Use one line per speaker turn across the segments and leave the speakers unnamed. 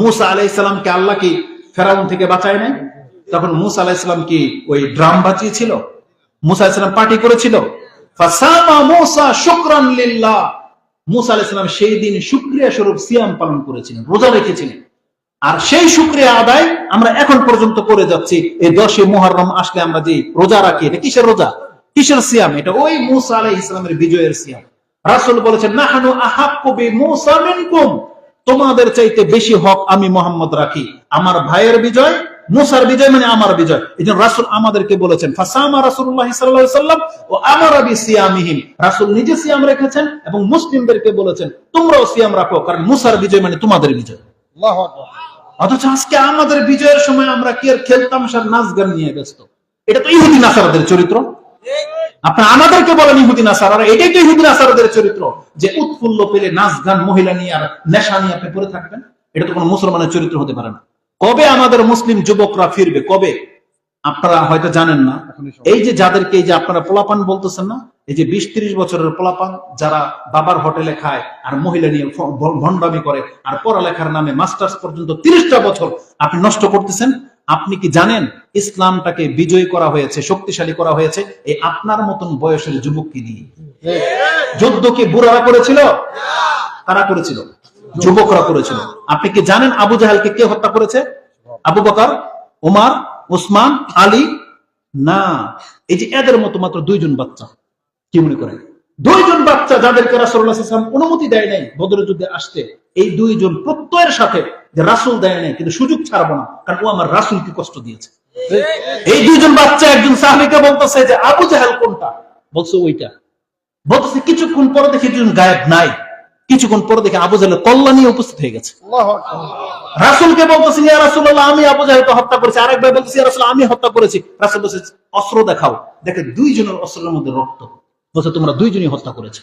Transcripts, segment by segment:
মুসা আলাইসালামকে আল্লাহ কি ফেরাউন থেকে বাঁচায় নাই তখন মুসা আলাইসালাম কি ওই ড্রাম বাঁচিয়েছিল? মুসা পার্টি করেছিল? সেই দিন শুক্রিয়া স্বরূপ সিয়াম পালন করেছিলেন, রোজা রেখেছিলেন। আর সেই শুক্রিয়া আদায় আমরা এখন পর্যন্ত করে যাচ্ছি। এই দশে মুহররম আসলে আমরা যে রোজা রাখি, এটা কিসের রোজা? কিসের সিয়াম? এটা ওই মুসা আলাই ইসলামের বিজয়ের সিয়াম। রাসূল বলেছেন, নাহানু মুসা মিনকুম। তোমাদের চাইতে বেশি হক আমি মোহাম্মদ রাখি। আমার ভাইয়ের বিজয় মুসার বিজয় মানে আমার বিজয়। এই জন্য রাসুল আমাদেরকে বলেছেন ফাসামা রাসূলুল্লাহ সাল্লাল্লাহু আলাইহি সাল্লাম ও আমার বি সিয়ামিহিম রাসূল নিজে সিয়াম রেখেছেন এবং মুসলিমদেরকে বলেছেন তোমরাও সিয়াম রাখো কারণ মুসার বিজয় মানে তোমাদের বিজয়। অথচ আজকে আমাদের বিজয়ের সময় আমরা কি আর খেলতাম সার নাচ গান নিয়ে ব্যস্ত? এটা তো ইহুদি নাসারাদের চরিত্র। আপনার আমাদেরকে বলেন ইহুদি নাসার আর এটাই তো ইহুদি নাসারাদের চরিত্র, যে উৎফুল্ল পেলে নাচ গান মহিলা নিয়ে আর নেশা নিয়ে আপনি পড়ে থাকবেন? এটা তো কোনো মুসলমানের চরিত্র হতে পারে না। কবে আমাদের মুসলিম যুবকরা ফিরবে? কবে? আপনারা হয়তো জানেন না। এই যে যাদেরকে, এই যে আপনারা পোলাপান বলতেছেন না, এই যে বিশ ত্রিশ বছরের পোলাপান, যারা বাবার হোটেলে খায় আর মহিলা নিয়ে ভণ্ডামি করে, আর পড়ালেখার নামে মাস্টার্স পর্যন্ত তিরিশটা বছর আপনি নষ্ট করতেছেন আপনি কি জানেন ইসলামটাকে বিজয়ী করা হয়েছে, শক্তিশালী করা হয়েছে? এই আপনার মতন বয়সের যুবককে দিয়ে যুদ্ধ কি বুড়ারা করেছিল? কারা করেছিল? যুবকরা করেছিল। আপনি কি জানেন আবু জাহালকে কে হত্যা করেছে? আবু বকর ওমার ওসমান আলী? না। এই যে এদের মতো মাত্র দুইজন বাচ্চা, কি মনে করেন? দুইজন বাচ্চা যাদেরকে রাসুল্লাহাম অনুমতি দেয় নাই বদর যুদ্ধে আসতে, এই দুইজন প্রত্যয়ের সাথে যে রাসুল দেয় নাই কিন্তু সুযোগ ছাড়বো না কারণ ও আমার রাসুলকে কষ্ট দিয়েছে। এই দুইজন বাচ্চা একজন সাহাবিকে বলতেছে যে আবু জাহাল কোনটা? বলছে ওইটা। বলতেছে কিছুক্ষণ পরে দেখে দুজন গায়েব নাই। কিছুক্ষণ পরে দেখে আবু জাহেলের কল্যাণ নিয়ে উপস্থিত হয়ে গেছে। রাসুলকে বলতেছেন ইয়া রাসূলুল্লাহ আমি আবু জাহেলকে হত্যা করেছি। আরেকবার বলতেছি ইয়া রাসূল আমি হত্যা করেছি। রাসূল বলছে অস্ত্র দেখাও। দেখে দুইজনের অস্ত্রের মধ্যে রক্ত। বলছে তোমরা দুইজনই হত্যা করেছে।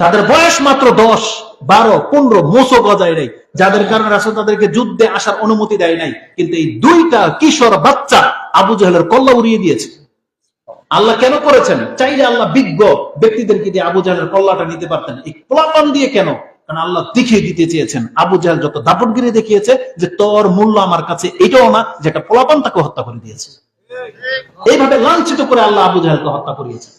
তাদের বয়স মাত্র দশ। বারো, পনেরো, মোসো গজায় নাই। যাদের কারণে রাসূল তাদেরকে যুদ্ধে আসার অনুমতি দেয় নাই। কিন্তু এই দুইটা কিশোর বাচ্চা আবু জাহেলের কল্লা উড়িয়ে দিয়েছে। আল্লাহ কেন করেছেন? চাইলে আল্লাহ বিজ্ঞ ব্যক্তিদেরকে দিয়ে আবু জাহেলের কল্লাটা নিতে পারতেন। এই পোলাপান দিয়ে কেন? কারণ আল্লাহ দেখিয়ে দিতে চেয়েছেন। আবু জাহেল যত দাপটগিরি দেখিয়েছে যে তোর মূল্য আমার কাছে এটাও না যেটা পোলাপান তাকে হত্যা করে দিয়েছে। এইভাবে লাঞ্ছিত করে আল্লাহ আবু জাহেলকে হত্যা করিয়েছে।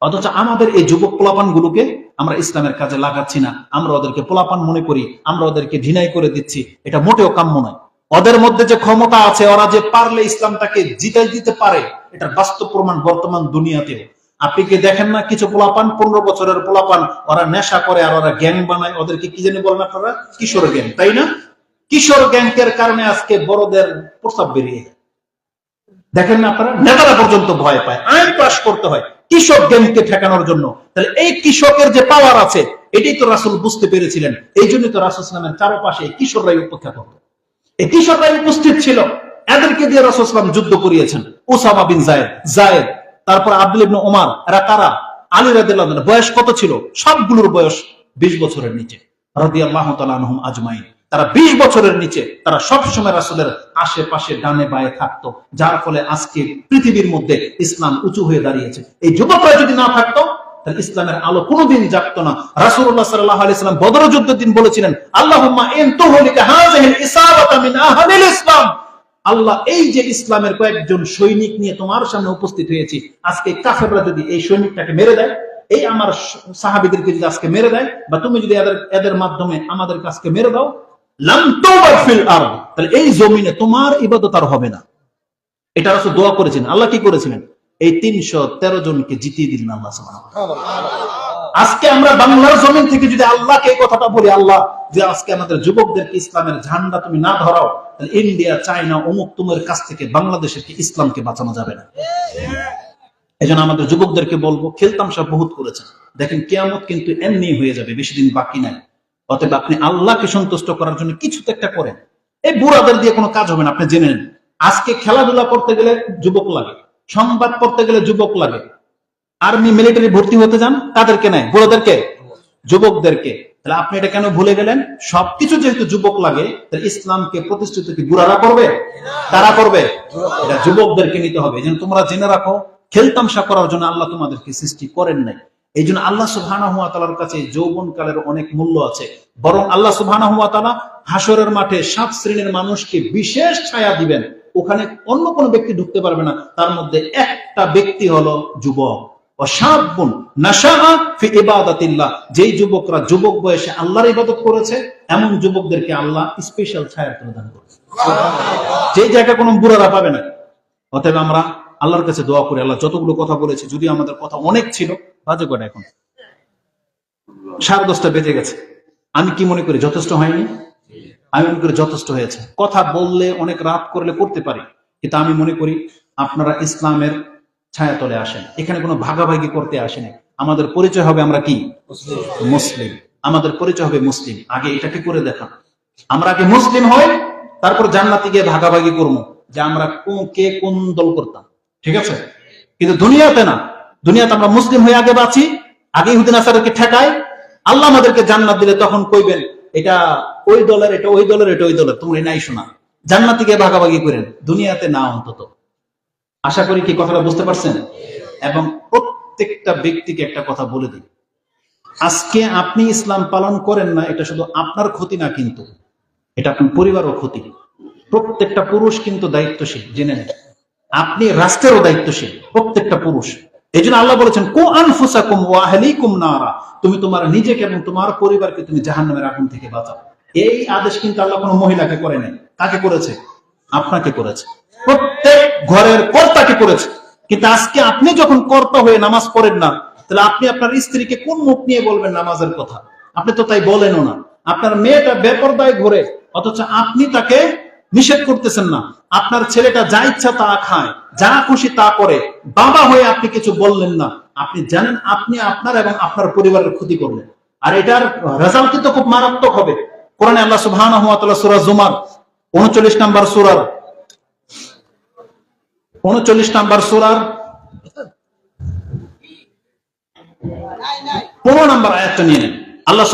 অথচ আমাদের এই যুবক পোলাপান গুলোকে আমরা ইসলামের কাজে লাগাচ্ছি না, আমরা ওদেরকে পোলাপান মনে করি, আমরা ওদেরকে ঢিনাই করে দিচ্ছি, এটা মোটেও কাম্য নয়। ওদের মধ্যে যে ক্ষমতা আছে, ওরা যে পারলে ইসলামটাকে জিতাই দিতে পারে, এটার বাস্তব প্রমাণ বর্তমান দুনিয়াতেও। আপনি কি দেখেন না কিছু পোলাপান, পনেরো বছরের পোলাপান, ওরা নেশা করে আর ওরা গ্যাং বানায়, ওদেরকে কি জানি বলেন আপনারা? কিশোর গ্যাং, তাই না? কিশোর গ্যাংকের কারণে আজকে বড়দের প্রস্তাব বেরিয়ে যায়। দেখেন না আপনারা? নেতারা পর্যন্ত ভয় পায়, আইন পাশ করতে হয়। কৃষক গেমকে ঠেকানোর জন্য। তাহলে এই কৃষকের যে পাওয়ার আছে, এটাই তো রাসুল বুঝতে পেরেছিলেন। এই জন্য তো রাসুল ইসলামের চারপাশে কিশোররাই উপেক্ষা করত। এই কিশোররাই উপস্থিত ছিল। এদেরকে দিয়ে রাসুল ইসলাম যুদ্ধ করিয়েছেন। ওসামা বিন জায়েদ জায়েদ, তারপর আব্দুল ইবনে ওমার এরা কারা? আলী আনহু, বয়স কত ছিল? সবগুলোর বয়স বিশ বছরের নিচে। রাদিয়াল্লাহু তাআলা আনহুম আজমাইন। তারা বিশ বছরের নিচে, তারা সবসময় রাসুলের আশেপাশে ডানে বায়ে থাকতো, যার ফলে আজকে পৃথিবীর মধ্যে ইসলাম উঁচু হয়ে দাঁড়িয়েছে। এই যুবকরা যদি না থাকতো, তাহলে ইসলামের আলো কোনোদিন জাগতো না। রাসূলুল্লাহ সাল্লাল্লাহু আলাইহি সাল্লাম বদর যুদ্ধের দিন বলেছিলেন আহলিল ইসলাম। আল্লাহ, এই যে ইসলামের কয়েকজন সৈনিক নিয়ে তোমার সামনে উপস্থিত হয়েছি, আজকে কাফেররা যদি এই সৈনিকটাকে মেরে দেয়, এই আমার সাহাবিদেরকে যদি আজকে মেরে দেয়, বা তুমি যদি এদের এদের মাধ্যমে আমাদের কাছকে মেরে দাও এই জমিনে তোমার ইবাদত আর হবে না। এটা রাসূল দোয়া করেছেন। আল্লাহ কি করেছিলেন? এই তিনশো তেরো জনকে জিতিয়ে দিলেন আল্লাহ। আজকে আমরা বাংলার জমিন থেকে যদি আল্লাহকে এই কথাটা বলি, আল্লাহ, যে আজকে আমাদের যুবকদেরকে ইসলামের ঝান্ডা তুমি না ধরাও, তাহলে ইন্ডিয়া, চায়না, অমুক তুমের কাছ থেকে বাংলাদেশের ইসলামকে বাঁচানো যাবে না। এই আমাদের যুবকদেরকে বলব খেলতাম সব বহুত করেছেন। দেখেন কেয়ামত কিন্তু এমনি হয়ে যাবে, বেশি দিন বাকি নাই। অতএব আপনি আল্লাহকে সন্তুষ্ট করার জন্য কিছু একটা করেন। এই বুড়াদের দিয়ে কোনো কাজ হবে না, আপনি জেনে নেন। আজকে খেলাধুলা করতে গেলে যুবক লাগে, সংবাদ পড়তে গেলে যুবক লাগে। আর্মি, মিলিটারি ভর্তি হতে যান কাদেরকে নেয়। বুড়োদেরকে, যুবকদেরকে। তাহলে আপনি এটা কেন ভুলে গেলেন? সবকিছু যেহেতু যুবক লাগে, তাহলে ইসলামকে প্রতিষ্ঠিত কি বুড়ারা করবে? তারা করবে। এটা যুবকদেরকে নিতে হবে। যেন তোমরা জেনে রাখো, খেলতামশা করার জন্য আল্লাহ তোমাদেরকে সৃষ্টি করেন নাই। এই জন্য আল্লাহ সুবাহ কাছে যৌবন কালের অনেক মূল্য আছে। বরং আল্লাহ সুবাহ হাসরের মাঠে সাত শ্রেণির মানুষকে বিশেষ ছায়া দিবেন। ওখানে অন্য কোনো ব্যক্তি ঢুকতে পারবে না। তার মধ্যে একটা ব্যক্তি হলো যুবক। যেই যুবকরা যুবক বয়সে আল্লাহর ইবাদত করেছে, এমন যুবকদেরকে আল্লাহ স্পেশাল ছায়া প্রদান করেছে। যে জায়গায় কোনো বুড়ারা পাবে না। অতএব আমরা আল্লাহর কাছে দোয়া করি, আল্লাহ যতগুলো কথা বলেছে যদি আমাদের কথা অনেক ছিল, বাজে কটা এখন? সাড়ে দশটা বেজে গেছে। আমি কি মনে করি, যথেষ্ট হয়নি? আমি মনে করি যথেষ্ট হয়েছে। কথা বললে, অনেক রাত করলে করতে পারি, কিন্তু আমি মনে করি আপনারা ইসলামের ছায়াতলে আসেন। এখানে কোনো ভাগাভাগি করতে আসেন। আমাদের পরিচয় হবে আমরা কি? মুসলিম। আমাদের পরিচয় হবে মুসলিম। আগে এটাকে করে দেখান। আমরা আগে মুসলিম হই, তারপর জান্নাতি গিয়ে ভাগাভাগি করব যে আমরা কে কোন দল করতাম। ঠিক আছে? কিন্তু দুনিয়াতে না, দুনিয়াতে আমরা মুসলিম হয়ে আগে বাঁচি, আগে ইহুদিন আসারকে ঠেকাই, আল্লাহ আমাদেরকে জান্নাত দিলে তখন কইবেন, এটা ওই দলের, এটা ওই দলের, এটা ওই দলের, তোমরা নাই শোনা। জান্নাতি গিয়ে ভাগাভাগি করেন, দুনিয়াতে না অন্তত। আশা করি কি কথাটা বুঝতে পারছেন? এবং প্রত্যেকটা ব্যক্তিকে একটা কথা বলে দিই। আজকে আপনি ইসলাম পালন করেন না, এটা শুধু আপনার ক্ষতি না কিন্তু, এটা আপনার পরিবারও ক্ষতি। প্রত্যেকটা পুরুষ কিন্তু দায়িত্বশীল, জেনে নেন। আপনি রাষ্ট্রেরও দায়িত্বশীল, প্রত্যেকটা পুরুষ। এই জন্য আল্লাহ বলেছেন, কো আনফুসাকুম ওয়া আহলিকুম নারা। তুমি তোমার নিজেকে এবং তোমার পরিবারকে তুমি জাহান্নামের আগুন থেকে বাঁচাও। এই আদেশ কিন্তু আল্লাহ কোনো মহিলাকে করে নাই। কাকে করেছে? আপনাকে করেছে। প্রত্যেক ঘরের কর্তাকে করেছে। কিন্তু আজকে আপনি যখন কর্তা হয়ে নামাজ পড়েন না, তাহলে আপনি আপনার স্ত্রীকে কোন মুখ নিয়ে বলবেন নামাজের কথা? আপনি তো তাই বলেনও না। আপনার মেয়েটা বেপরদায় ঘুরে, অথচ আপনি তাকে নিষেধ করতেছেন না। আপনার ছেলেটা যা ইচ্ছা তা খায়, যা খুশি তা করে। বাবা হয়ে আপনি কিছু বললেন না। আপনি জানেন আপনি আপনার এবং আপনার পরিবারের ক্ষতি করলেন। আর এটার রেজাল্ট কিন্তু খুব মারাত্মক হবে। কোরআনে আল্লাহ তাআলা সূরা জুমার 39 নাম্বার সূরার 39 নাম্বার সূরার 15 নাম্বার আয়াতটা নিয়ে নেন। আল্লাহ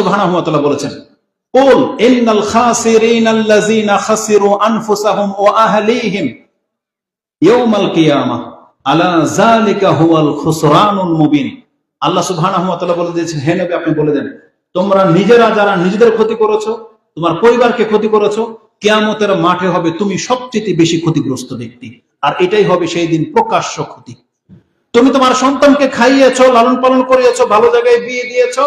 তাআলা বলেছেন قل إن الخاسرين الذين خسروا أنفسهم وأهليهم يوم القيامة على ذلك هو الخسران المبين আল্লাহ সুবহানাহু ওয়া তাআলা বলে দিয়েছেন হে নবী আপনি বলে দেন তোমরা নিজেরা যারা নিজেদের ক্ষতি করেছো তোমার পরিবারকে ক্ষতি করেছো কিয়ামতের মাঠে হবে তুমি সবচেয়ে বেশি ক্ষতিগ্রস্ত ব্যক্তি আর এটাই হবে সেই দিন প্রকাশ্য ক্ষতি তুমি তোমার সন্তানকে খাইয়েছো লালন পালন করিয়েছো ভালো জায়গায় বিয়ে দিয়েছো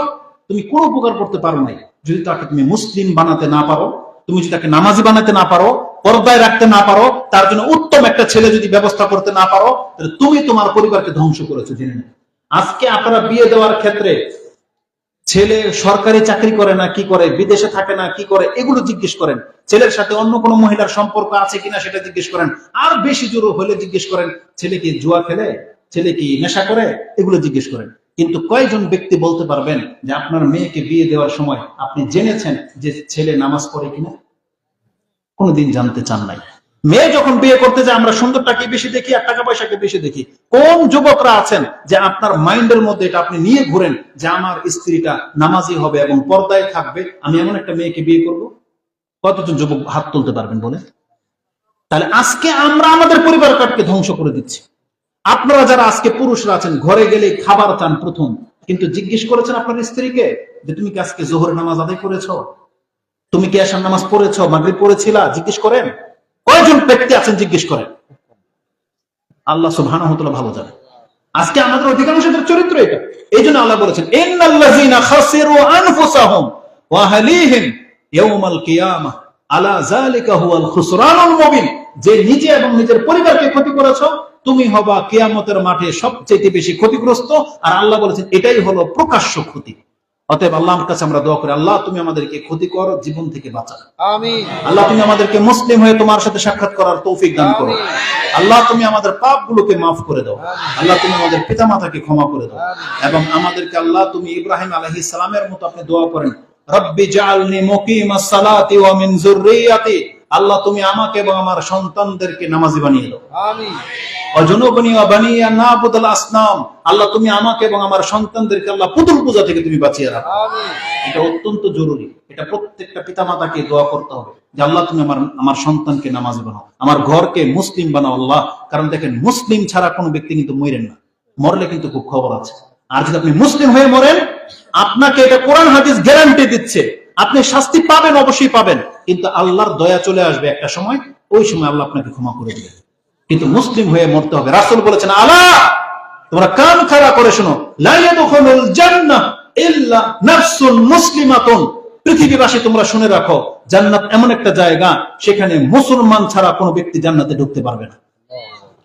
তুমি কোনো উপকার করতে পারো নাই যদি তাকে তুমি মুসলিম বানাতে না পারো, তুমি যদি তাকে নামাজি বানাতে না পারো, পর্দায় রাখতে না পারো, তার জন্য উত্তম একটা ছেলে যদি ব্যবস্থা করতে না পারো, তাহলে তুমি তোমার পরিবারকে ধ্বংস করেছ জেনে নেই আজকে আপনারা বিয়ে দেওয়ার ক্ষেত্রে ছেলে সরকারি চাকরি করে না, কি করে? বিদেশে থাকে না, কি করে? এগুলো জিজ্ঞেস করেন। ছেলের সাথে অন্য কোনো মহিলার সম্পর্ক আছে কিনা সেটা জিজ্ঞেস করেন। আর বেশি জোর হলে জিজ্ঞেস করেন, ছেলে কি জুয়া খেলে? ছেলে কি নেশা করে? এগুলো জিজ্ঞেস করেন। কিন্তু কয়জন ব্যক্তি বলতে পারবেন যে আপনার মেয়েকে বিয়ে দেওয়ার সময় আপনি জেনেছেন যে ছেলে নামাজ পড়ে কিনা? কোনোদিন জানতে চান নাই। মেয়ে যখন বিয়ে করতে যায়, আমরা সুন্দরটাকে বেশি দেখি আর টাকা পয়সাকে বেশি দেখি। কোন যুবকরা আছেন যে আপনার মাইন্ডের মধ্যে এটা আপনি নিয়ে ঘুরেন যে আমার স্ত্রীটা নামাজি হবে এবং পর্দায় থাকবে, আমি এমন একটা মেয়েকে বিয়ে করব? কতজন যুবক হাত তুলতে পারবেন বলে তাহলে আজকে আমরা আমাদের পরিবার কাটকে ধ্বংস করে দিচ্ছি। আপনারা যারা আজকে পুরুষরা আছেন, ঘরে গেলে খাবার চান প্রথম। কিন্তু জিজ্ঞেস করেছেন আপনার স্ত্রীকে যে, তুমি কি আজকে জোহরের নামাজ আদায় করেছ? তুমি কি আসার নামাজ পড়েছো? মাগরিব পড়েছিলা? জিজ্ঞেস করেন। কয়জন ব্যক্তি আছেন, জিজ্ঞেস করেন। আল্লাহ তাআলা ভালো জানে। আজকে আমাদের অধিকাংশের চরিত্র এটা। এই জন্য আল্লাহ বলেছেন যে নিজে এবং নিজের পরিবারকে ক্ষতি করেছ তুমি হবা কিয়ামতের মাঠে সবচেয়ে বেশি ক্ষতিগ্রস্ত। আর আল্লাহ বলেছেন এটাই হলো প্রকাশ্য ক্ষতি। অতএব আল্লাহর কাছে আমরা দোয়া করি আল্লাহ তুমি আমাদেরকে ক্ষতিকর জীবন থেকে বাঁচাও। আল্লাহ তুমি আমাদেরকে মুসলিম হয়ে তোমার সাথে সাক্ষাৎ করার তৌফিক দান করো। আল্লাহ তুমি আমাদের পাপ গুলোকে মাফ করে দাও। আল্লাহ তুমি আমাদের পিতা মাতাকে ক্ষমা করে দাও। এবং আমাদেরকে আল্লাহ তুমি ইব্রাহিম আলাইহিস সালামের মতো আপনি দোয়া করেন রব্বি জাআলনি মুকিমাস সালাতি ওয়া মিন যুররিয়াতি আল্লাহ তুমি আমাকে এবং আমার সন্তানদেরকে নামাজি বানিয়ে দাও।
আমিন।
আল্লাহ তুমি আমাকে এবং আমার সন্তানদেরকে আল্লাহ পুতুল পূজা থেকে তুমি বাঁচিয়ে রাখো। এটা অত্যন্ত জরুরি। এটা প্রত্যেকটা পিতামাতাকে দোয়া করতে হবে। যে আল্লাহ তুমি আমার আমার সন্তানকে নামাজি বানাও। আমার ঘরকে মুসলিম বানাও আল্লাহ। কারণ দেখেন মুসলিম ছাড়া কোনো ব্যক্তি কিন্তু মরেন না। মরলে কিন্তু খুব খবর আছে। আর যদি আপনি মুসলিম হয়ে মরেন আপনাকে এটা কোরআন হাদিস গ্যারান্টি দিচ্ছে। আপনি শাস্তি পাবেন অবশ্যই পাবেন। কিন্তু আল্লাহর দয়া চলে আসবে একটা সময় ওই সময় আল্লাহ আপনাকে ক্ষমা করে দিবেন। কিন্তু মুসলিম হয়ে মরতে হবে। রাসূল বলেছেন, আলা, তোমরা কান খাড়া করে শোনো। মুসলিমাতুন। পৃথিবীবাসী তোমরা শুনে রাখো, জান্নাত এমন একটা জায়গা, সেখানে মুসলমান ছাড়া কোনো ব্যক্তি জান্নাতে ঢুকতে পারবে না।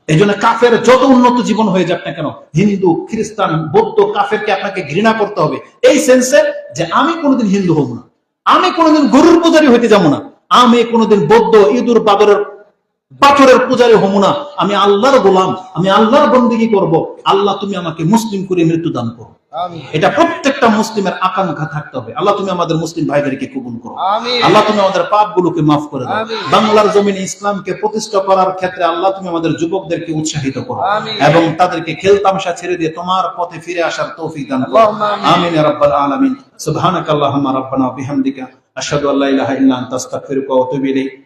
এই জন্য কাফের যত উন্নত জীবন হয়ে যাক না কেন, হিন্দু, খ্রিস্টান, বৌদ্ধ, কাফেরকে আপনাকে ঘৃণা করতে হবে। এই সেন্সে যে আমি কোনোদিন হিন্দু হব না। আমি কোনোদিন গরুর পূজারি হইতে যাব না। আমি কোনোদিন বৌদ্ধ, ইঁদুর, বাদরের পাথরের পূজারি হব না। আমি আল্লাহর গোলাম আমি আল্লাহর বন্দিগি করব। আল্লাহ তুমি আমাকে মুসলিম করে মৃত্যু দান করো এটা প্রত্যেকটা মুসলিমের আকাঙ্ক্ষা থাকতে হবে। আল্লাহ তুমি আমাদের মুসলিম ভাইদেরকে কবুল করো। আল্লাহ তুমি আমাদের পাপ গুলোকে মাফ করে দাও। বাংলার জমিনে ইসলামকে প্রতিষ্ঠা করার ক্ষেত্রে আল্লাহ তুমি আমাদের যুবকদেরকে উৎসাহিত করো এবং তাদেরকে খেলতামশা ছেড়ে দিয়ে তোমার পথে ফিরে আসার তৌফিক দান করো।
আমিন।
রাব্বাল আলামিন। সুবহানাক আল্লাহুম্মা রাব্বানা বিহামদিকা। আশহাদু আল্লা ইলাহা ইল্লা আনতা আস্তাগফিরুকা ওয়া আতুবু ইলাইক।